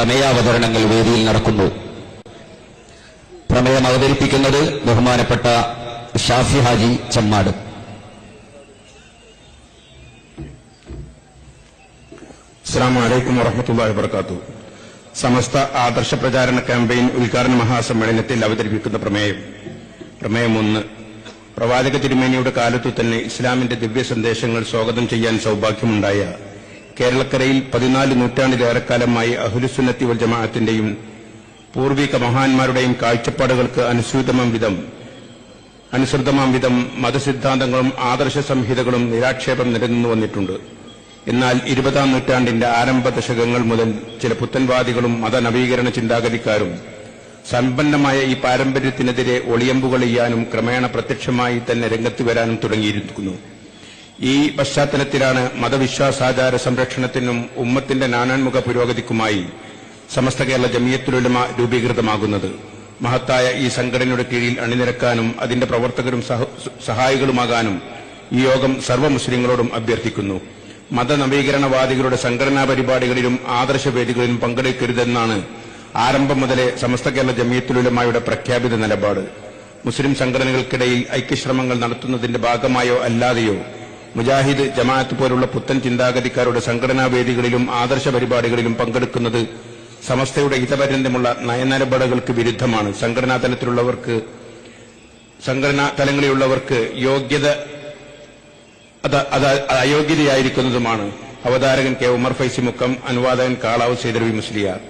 പ്രമേയാവതരണങ്ങൾ വേദിയിൽ നടക്കുന്നു. പ്രമേയം അവതരിപ്പിക്കുന്നത് ബഹുമാനപ്പെട്ട ഷാഫി ഹാജി ചമ്മാട്. അസ്സാം വറഹമത്തല്ലാഹി വബർക്കാത്തു സമസ്ത ആദർശ പ്രചാരണ ക്യാമ്പയിൻ ഉദ്ഘാടന മഹാസമ്മേളനത്തിൽ അവതരിപ്പിക്കുന്ന പ്രമേയം. പ്രമേയം ഒന്ന് പ്രവാചക തിരുമേനിയുടെ കാലത്തു തന്നെ ഇസ്ലാമിന്റെ ദിവ്യ സന്ദേശങ്ങൾ സ്വാഗതം ചെയ്യാൻ സൌഭാഗ്യമുണ്ടായ കേരളക്കരയിൽ പതിനാല് നൂറ്റാണ്ടിലേറെക്കാലമായി അഹുലുസുന്നത്തി വൽ ജമാഅത്തിന്റെയും പൂർവിക മഹാന്മാരുടെയും കാഴ്ചപ്പാടുകൾക്ക് അനുസൃതമാം വിധം മതസിദ്ധാന്തങ്ങളും ആദർശ സംഹിതകളും നിരാക്ഷേപം നിലനിന്നു വന്നിട്ടുണ്ട്. എന്നാൽ ഇരുപതാം നൂറ്റാണ്ടിന്റെ ആരംഭ ദശകങ്ങൾ മുതൽ ചില പുത്തൻവാദികളും മതനവീകരണ ചിന്താഗതിക്കാരും സമ്പന്നമായ ഈ പാരമ്പര്യത്തിനെതിരെ ഒളിയമ്പുകൾ ചെയ്യാനും ക്രമേണ പ്രത്യക്ഷമായി തന്നെ രംഗത്ത് വരാനും തുടങ്ങിയിരിക്കുന്നു. ഈ പശ്ചാത്തലത്തിലാണ് മതവിശ്വാസാചാര സംരക്ഷണത്തിനും ഉമ്മത്തിന്റെ നാനാൻമുഖ പുരോഗതിക്കുമായി സമസ്ത കേരള ജമിയത്തുലുലമ രൂപീകൃതമാകുന്നത്. മഹത്തായ ഈ സംഘടനയുടെ കീഴിൽ അണിനിരക്കാനും അതിന്റെ പ്രവർത്തകരും സഹ- സഹായികളുമാകാനും ഈ യോഗം സർവ മുസ്ലിങ്ങളോടും അഭ്യർത്ഥിക്കുന്നു. മതനവീകരണവാദികളുടെ സംഘടനാ പരിപാടികളിലും ആദർശവേദികളിലും പങ്കെടുക്കരുതെന്നാണ് ആരംഭം മുതലേ സമസ്ത കേരള ജമിയത്തുലുലമായുടെ പ്രഖ്യാപിത നിലപാട്. മുസ്ലിം സംഘടനകൾക്കിടയിൽ ഐക്യശ്രമങ്ങൾ നടത്തുന്നതിന്റെ ഭാഗമായോ അല്ലാതെയോ മുജാഹിദ് ജമാഅത്ത് പോലുള്ള പുത്തൻ ചിന്താഗതിക്കാരുടെ സംഘടനാ വേദികളിലും ആദർശ പരിപാടികളിലും പങ്കെടുക്കുന്നത് സമസ്തയുടെ ഹിതപര്യന്തമുള്ള നയനിലപാടുകൾക്ക് വിരുദ്ധമാണ്. സംഘടനാ തലത്തിലുള്ളവർക്ക് സംഘടനാ തലങ്ങളിലുള്ളവർക്ക് യോഗ്യത അയോഗ്യതയായിരിക്കുന്നതുമാണ്. അവതാരകൻ കെ. ഉമർ ഫൈസി മുക്കം അനുവാദകൻ കാളാവ് സൈദർവി മുസ്ലിയാർ.